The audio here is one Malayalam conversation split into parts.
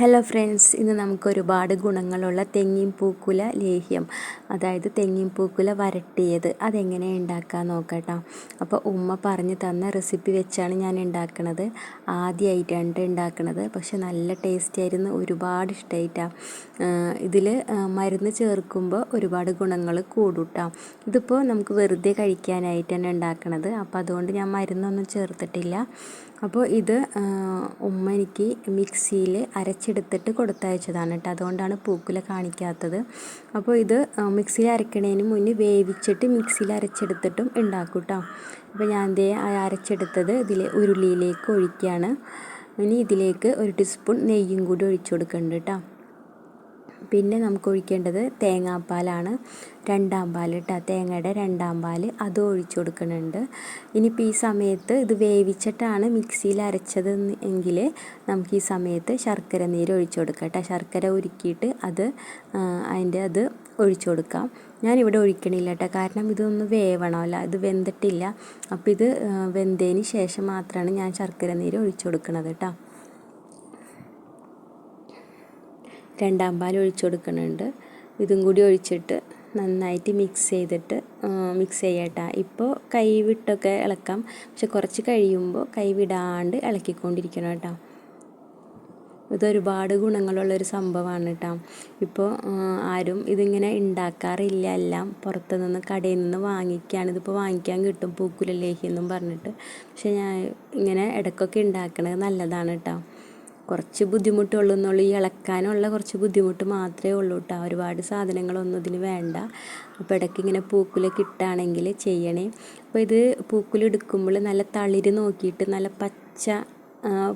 ഹലോ ഫ്രണ്ട്സ് ഇന്ന് നമുക്ക് ഒരുപാട് ഗുണങ്ങളുള്ള തെങ്ങിൻ പൂക്കുല ലേഹ്യം അതായത് തെങ്ങിൻ പൂക്കുല വരട്ടിയത് അതെങ്ങനെ ഉണ്ടാക്കാൻ നോക്കട്ടോ. അപ്പോൾ ഉമ്മ പറഞ്ഞു തന്ന റെസിപ്പി വെച്ചാണ് ഞാൻ ഉണ്ടാക്കുന്നത് ആദ്യമായിട്ടാണ് ഉണ്ടാക്കുന്നത് പക്ഷെ നല്ല ടേസ്റ്റ് ആയിരുന്നു. ഒരുപാട് ഇഷ്ടമായിട്ടാണ് ഇതിൽ മരുന്ന് ചേർക്കുമ്പോൾ ഒരുപാട് ഗുണങ്ങൾ കൂടുട്ടാം. ഇതിപ്പോൾ നമുക്ക് വെറുതെ കഴിക്കാനായിട്ടാണ് ഉണ്ടാക്കുന്നത് അപ്പോൾ അതുകൊണ്ട് ഞാൻ മരുന്നൊന്നും ചേർത്തിട്ടില്ല. അപ്പോൾ ഇത് ഉമ്മ എനിക്ക് മിക്സിയിൽ അരച്ചെടുത്തിട്ട് കൊടുത്തയച്ചതാണ് കേട്ടോ. അതുകൊണ്ടാണ് പൂക്കുല കാണിക്കാത്തത്. അപ്പോൾ ഇത് മിക്സിയിൽ അരക്കണേന് മുന്നേ വേവിച്ചിട്ട് മിക്സിയിൽ അരച്ചെടുത്തിട്ടും ഉണ്ടാക്കും കേട്ടോ. അപ്പോൾ ഞാൻ ദേ അരച്ചെടുത്തത് ഇതിലെ ഉരുളിയിലേക്ക് ഒഴിക്കുകയാണ്. ഇനി ഇതിലേക്ക് ഒരു ടീസ്പൂൺ നെയ്യും കൂടി ഒഴിച്ചു കൊടുക്കുന്നുണ്ട് കേട്ടോ. പിന്നെ നമുക്ക് ഒഴിക്കേണ്ടത് തേങ്ങാപ്പാലാണ്. രണ്ടാം പാൽ കേട്ടോ തേങ്ങയുടെ രണ്ടാം പാൽ അത് ഒഴിച്ചു കൊടുക്കുന്നുണ്ട്. ഇനിയിപ്പോൾ ഈ സമയത്ത് ഇത് വേവിച്ചിട്ടാണ് മിക്സിയിൽ അരച്ചത് എങ്കിൽ നമുക്ക് ഈ സമയത്ത് ശർക്കര നീര് ഒഴിച്ചു കൊടുക്കാം കേട്ടോ. ശർക്കര ഉരുക്കിയിട്ട് അത് അതിന്റെ അത് ഒഴിച്ചു കൊടുക്കാം. ഞാനിവിടെ ഒഴിക്കണില്ല കേട്ടോ. കാരണം ഇതൊന്ന് വേവണമല്ല. ഇത് വെന്തിട്ടില്ല. അപ്പോൾ ഇത് വെന്തതിന് ശേഷം മാത്രമാണ് ഞാൻ ശർക്കര നീര് ഒഴിച്ചു കൊടുക്കുന്നത് കേട്ടോ. രണ്ടാം പാൽ ഒഴിച്ചു കൊടുക്കുന്നുണ്ട്. ഇതും കൂടി ഒഴിച്ചിട്ട് നന്നായിട്ട് മിക്സ് ചെയ്തിട്ട് മിക്സ് ചെയ്യട്ടെ. ഇപ്പോൾ കൈ വിട്ടൊക്കെ ഇളക്കാം. പക്ഷെ കുറച്ച് കഴിയുമ്പോൾ കൈ വിടാണ്ട് ഇളക്കിക്കൊണ്ടിരിക്കണം കേട്ടോ. ഇതൊരുപാട് ഗുണങ്ങളുള്ളൊരു സംഭവമാണ് കേട്ടോ. ഇപ്പോൾ ആരും ഇതിങ്ങനെ ഉണ്ടാക്കാറില്ല എല്ലാം പുറത്തു നിന്ന് കടയിൽ നിന്ന് വാങ്ങിക്കുകയാണ് ഇതിപ്പോൾ വാങ്ങിക്കാൻ കിട്ടും. പൂക്കുല എന്നും പറഞ്ഞിട്ട്. പക്ഷെ ഞാൻ ഇങ്ങനെ ഇടയ്ക്കൊക്കെ ഉണ്ടാക്കണത് നല്ലതാണ് കേട്ടോ. കുറച്ച് ബുദ്ധിമുട്ടുള്ളൂ എന്നുള്ളൂ ഈ ഇളക്കാനുള്ള കുറച്ച് ബുദ്ധിമുട്ട് മാത്രമേ ഉള്ളൂ കേട്ടോ. ഒരുപാട് സാധനങ്ങളൊന്നും ഇതിന് വേണ്ട. അപ്പോൾ ഇടയ്ക്ക് ഇങ്ങനെ പൂക്കുല കിട്ടുകയാണെങ്കിൽ ചെയ്യണേ. അപ്പോൾ ഇത് പൂക്കുല എടുക്കുമ്പോൾ നല്ല തളിര് നോക്കിയിട്ട് നല്ല പച്ച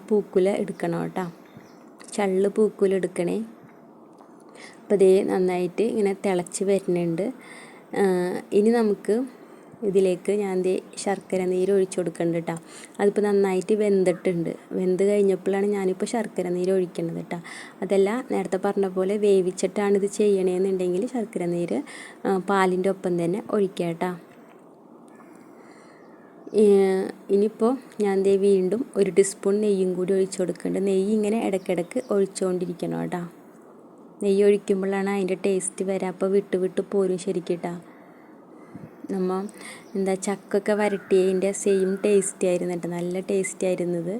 പൂക്കുല എടുക്കണം കേട്ടോ. ചള്ള് പൂക്കുല എടുക്കണേ. അപ്പോൾ ഇതേ നന്നായിട്ട് ഇങ്ങനെ തിളച്ച് വരുന്നുണ്ട്. ഇനി നമുക്ക് ഇതിലേക്ക് ഞാൻ ശർക്കര നീര് ഒഴിച്ചു കൊടുക്കുന്നുണ്ട് കേട്ടോ അതിപ്പോൾ നന്നായിട്ട് വെന്തിട്ടുണ്ട്. വെന്ത് കഴിഞ്ഞപ്പോഴാണ് ഞാനിപ്പോൾ ശർക്കര നീര് ഒഴിക്കുന്നത് കേട്ടോ അതല്ല നേരത്തെ പറഞ്ഞ പോലെ വേവിച്ചിട്ടാണ് ഇത് ചെയ്യണേന്നുണ്ടെങ്കിൽ ശർക്കര നീര് പാലിന്റെ ഒപ്പം തന്നെ ഒഴിക്കാം കേട്ടോ ഇനിയിപ്പോൾ ഞാൻ ദേ വീണ്ടും ഒരു ടീസ്പൂൺ നെയ്യും കൂടി ഒഴിച്ചു കൊടുക്കുന്നുണ്ട് നെയ്യ് ഇങ്ങനെ ഇടയ്ക്കിടയ്ക്ക് ഒഴിച്ചുകൊണ്ടിരിക്കണം കേട്ടോ നെയ്യ് ഒഴിക്കുമ്പോഴാണ് അതിന്റെ ടേസ്റ്റ് വരിക അപ്പോൾ വിട്ട് വിട്ട് പോരും ശരിക്കും നമ്മൾ എന്താ ചക്കൊക്കെ വരട്ടിയതിന്റെ സെയിം ടേസ്റ്റി ആയിരുന്നു കേട്ടോ. നല്ല ടേസ്റ്റി ആയിരുന്നത്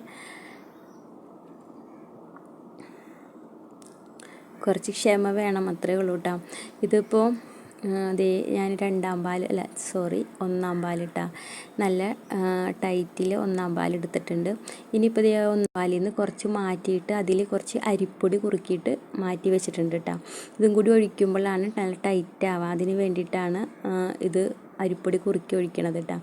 കുറച്ച് ക്ഷമ വേണം അത്രേ ഉള്ളൂ കേട്ടോ ഇതിപ്പോൾ അതേ ഞാൻ രണ്ടാം പാൽ അല്ല സോറി ഒന്നാം പാലിട്ടാ നല്ല ടൈറ്റിൽ ഒന്നാം പാൽ എടുത്തിട്ടുണ്ട്. ഇനിയിപ്പോൾ ഇതേ ഒന്നാം പാലിൽ നിന്ന് കുറച്ച് മാറ്റിയിട്ട് അതിൽ കുറച്ച് അരിപ്പൊടി കുറുക്കിയിട്ട് മാറ്റി വെച്ചിട്ടുണ്ട് കേട്ടോ ഇതും കൂടി ഒഴിക്കുമ്പോഴാണ് നല്ല ടൈറ്റ് ആവുക അതിന് വേണ്ടിയിട്ടാണ് ഇത് അരിപ്പൊടി കുറുക്കി ഒഴിക്കണത് കേട്ടോ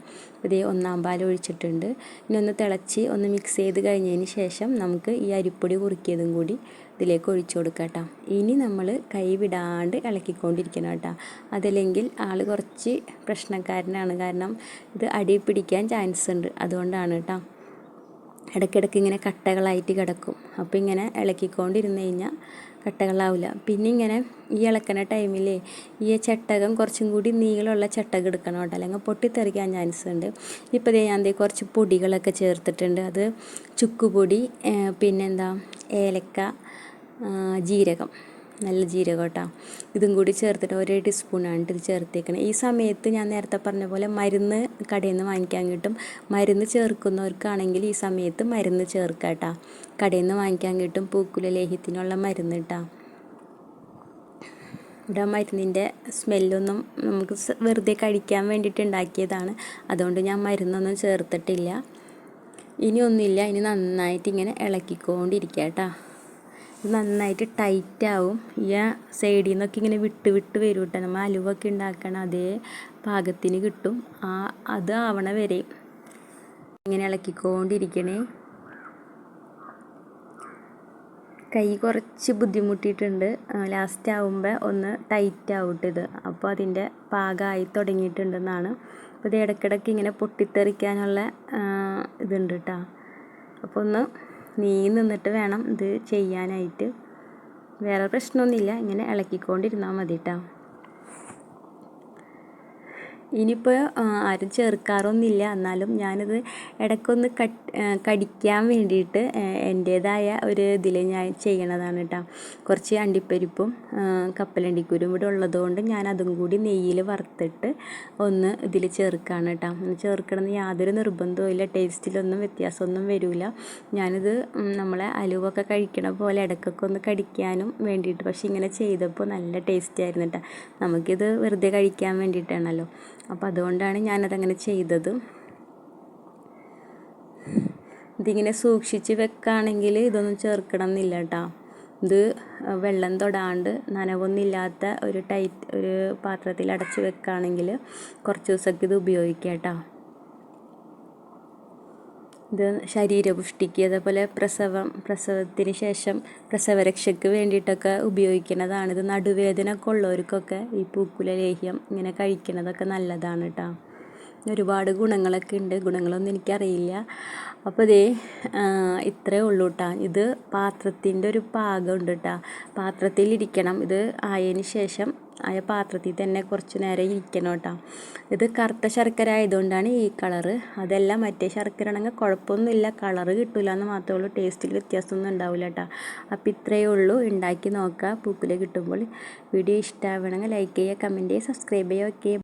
ഇതേ ഒന്നാം പാൽ ഒഴിച്ചിട്ടുണ്ട്. ഇനി ഒന്ന് തിളച്ച് ഒന്ന് മിക്സ് ചെയ്ത് കഴിഞ്ഞതിന് ശേഷം നമുക്ക് ഈ അരിപ്പൊടി കുറുക്കിയതും കൂടി ഇതിലേക്ക് ഒഴിച്ചു കൊടുക്കാം കേട്ടോ ഇനി നമ്മൾ കൈ വിടാണ്ട് ഇളക്കിക്കൊണ്ടിരിക്കണം കേട്ടോ അതല്ലെങ്കിൽ ആൾ കുറച്ച് പ്രശ്നക്കാരനാണ്. കാരണം ഇത് അടി പിടിക്കാൻ ചാൻസ് ഉണ്ട്. അതുകൊണ്ടാണ് കേട്ടോ ഇടയ്ക്കിടയ്ക്ക് ഇങ്ങനെ കട്ടകളായിട്ട് കിടക്കും. അപ്പോൾ ഇങ്ങനെ ഇളക്കിക്കൊണ്ടിരുന്ന് കഴിഞ്ഞാൽ കട്ടകളാവില്ല പിന്നെ ഇങ്ങനെ ഈ ഇളക്കണ ടൈമിൽ ഈ ചട്ടകം കുറച്ചും കൂടി നീളമുള്ള ചട്ടകം എടുക്കണം കേട്ടോ. അല്ലെങ്കിൽ പൊട്ടിത്തെറിക്കാൻ ചാൻസ് ഉണ്ട്. ഇപ്പോൾ ദേ ഞാൻ കുറച്ച് പൊടികളൊക്കെ ചേർത്തിട്ടുണ്ട്. അത് ചുക്കുപൊടി പിന്നെന്താ? ഏലക്ക ജീരകം. നല്ല ജീരകം കേട്ടോ. ഇതും കൂടി ചേർത്തിട്ട് ഒരേ ടീസ്പൂണാണ് ഇത് ചേർത്തേക്കണേ. ഈ സമയത്ത് ഞാൻ നേരത്തെ പറഞ്ഞ പോലെ മരുന്ന് കടയിൽ നിന്ന് വാങ്ങിക്കാൻ കിട്ടും. മരുന്ന് ചേർക്കുന്നവർക്കാണെങ്കിൽ ഈ സമയത്ത് മരുന്ന് ചേർക്കാം കേട്ടോ. കടയിൽ നിന്ന് വാങ്ങിക്കാൻ കിട്ടും. പൂക്കുല ലേഹ്യത്തിനുള്ള മരുന്ന് കേട്ടോ. ഇവിടെ മരുന്നിന്റെ സ്മെല്ലൊന്നും നമുക്ക് വെറുതെ കഴിക്കാൻ വേണ്ടിയിട്ട് ഉണ്ടാക്കിയതാണ്. അതുകൊണ്ട് ഞാൻ മരുന്നൊന്നും ചേർത്തിട്ടില്ല. ഇനി ഒന്നുമില്ല. ഇനി നന്നായിട്ട് ഇങ്ങനെ ഇളക്കിക്കൊണ്ടിരിക്കുക കേട്ടോ. നന്നായിട്ട് ടൈറ്റ് ആവും. ഈ സൈഡിൽ നിന്നൊക്കെ ഇങ്ങനെ വിട്ട് വിട്ട് വരും കേട്ടോ നമ്മൾ അലുവൊക്കെ ഉണ്ടാക്കണം അതേ പാകത്തിന് കിട്ടും. ആ അത് ആവണ വരെ ഇങ്ങനെ ഇളക്കിക്കൊണ്ടിരിക്കണേ. കൈ കുറച്ച് ബുദ്ധിമുട്ടിയിട്ടുണ്ട്. ലാസ്റ്റ് ആവുമ്പോൾ ഒന്ന് ടൈറ്റ് ആവട്ടെ ഇത്. അപ്പോൾ അതിന്റെ പാകമായി തുടങ്ങിയിട്ടുണ്ടെന്നാണ്. അപ്പോൾ ഇത് ഇടയ്ക്കിടയ്ക്ക് ഇങ്ങനെ പൊട്ടിത്തെറിക്കാനുള്ള ഇതുണ്ട് കേട്ടോ അപ്പോൾ ഒന്ന് നീങ്ങി നിന്നിട്ട് വേണം ഇത് ചെയ്യാനായിട്ട്. വേറെ പ്രശ്നമൊന്നുമില്ല. ഇങ്ങനെ ഇളക്കിക്കൊണ്ടിരുന്നാൽ മതി കേട്ടോ ഇനിയിപ്പോൾ ആരും ചേർക്കാറൊന്നുമില്ല. എന്നാലും ഞാനിത് ഇടയ്ക്കൊന്ന് കട്ട് കടിക്കാൻ വേണ്ടിയിട്ട് എന്റേതായ ഒരു ഇതിൽ ഞാൻ ചെയ്യണതാണ് കേട്ടോ കുറച്ച് അണ്ടിപ്പരിപ്പും കപ്പലണ്ടിക്കുരും ഇവിടെ ഉള്ളതുകൊണ്ട് ഞാൻ അതും കൂടി നെയ്യിൽ വറുത്തിട്ട് ഒന്ന് ഇതിൽ ചേർക്കുകയാണ് കേട്ടോ ചേർക്കണമെന്ന് യാതൊരു നിർബന്ധവും ഇല്ല. ടേസ്റ്റിലൊന്നും വ്യത്യാസമൊന്നും വരില്ല ഞാനിത് നമ്മളെ അലുവൊക്കെ കഴിക്കണ പോലെ ഇടയ്ക്കൊക്കെ ഒന്ന് കടിക്കാനും വേണ്ടിയിട്ട്. പക്ഷേ ഇങ്ങനെ ചെയ്തപ്പോൾ നല്ല ടേസ്റ്റ് ആയിരുന്നു കേട്ടോ നമുക്കിത് വെറുതെ കഴിക്കാൻ വേണ്ടിയിട്ടാണല്ലോ. അപ്പോൾ അതുകൊണ്ടാണ് ഞാനതങ്ങനെ ചെയ്തത്. ഇതിങ്ങനെ സൂക്ഷിച്ച് വെക്കുകയാണെങ്കിൽ ഇതൊന്നും ചേർക്കണം എന്നില്ല കേട്ടോ. ഇത് വെള്ളം തൊടാണ്ട് നനവൊന്നുമില്ലാത്ത ഒരു ടൈറ്റ് ഒരു പാത്രത്തിൽ അടച്ച് വെക്കുകയാണെങ്കിൽ കുറച്ച് ദിവസമൊക്കെ ഇത് ഉപയോഗിക്കാം കേട്ടോ. ഇത് ശരീരപുഷ്ടിക്ക് അതേപോലെ പ്രസവം പ്രസവത്തിന് ശേഷം പ്രസവരക്ഷയ്ക്ക് വേണ്ടിയിട്ടൊക്കെ ഉപയോഗിക്കുന്നതാണ്. ഇത് നടുവേദന ഒക്കെ ഉള്ളവർക്കൊക്കെ ഈ പൂക്കുല ലേഹ്യം ഇങ്ങനെ കഴിക്കുന്നതൊക്കെ നല്ലതാണ് കേട്ടോ ഒരുപാട് ഗുണങ്ങളൊക്കെ ഉണ്ട്. ഗുണങ്ങളൊന്നും എനിക്കറിയില്ല. അപ്പോൾ ഇതേ ഇത്രേ ഉള്ളൂ കേട്ടോ ഇത് പാത്രത്തിന്റെ ഒരു പാകം ഉണ്ട് കേട്ടോ പാത്രത്തിലിരിക്കണം. ഇത് ആയതിന് ശേഷം ആയ പാത്രത്തിൽ തന്നെ കുറച്ച് നേരം ഇരിക്കണം കേട്ടോ. ഇത് കറുത്ത ശർക്കര ആയതുകൊണ്ടാണ് ഈ കളറ് അതെല്ലാം മറ്റേ ശർക്കര ആണെങ്കിൽ കുഴപ്പമൊന്നുമില്ല. കളറ് കിട്ടില്ല എന്ന് മാത്രമേ ഉള്ളൂ. ടേസ്റ്റിൽ വ്യത്യാസമൊന്നും ഉണ്ടാവില്ല കേട്ടോ. അപ്പോൾ ഇത്രയേ ഉള്ളൂ. ഉണ്ടാക്കി നോക്കുക. പൂക്കുല കിട്ടുമ്പോൾ വീഡിയോ ഇഷ്ടമാവണമെങ്കിൽ ലൈക്ക് ചെയ്യുക കമന്റ് ചെയ്യുക സബ്സ്ക്രൈബ് ചെയ്യുക. ഓക്കെ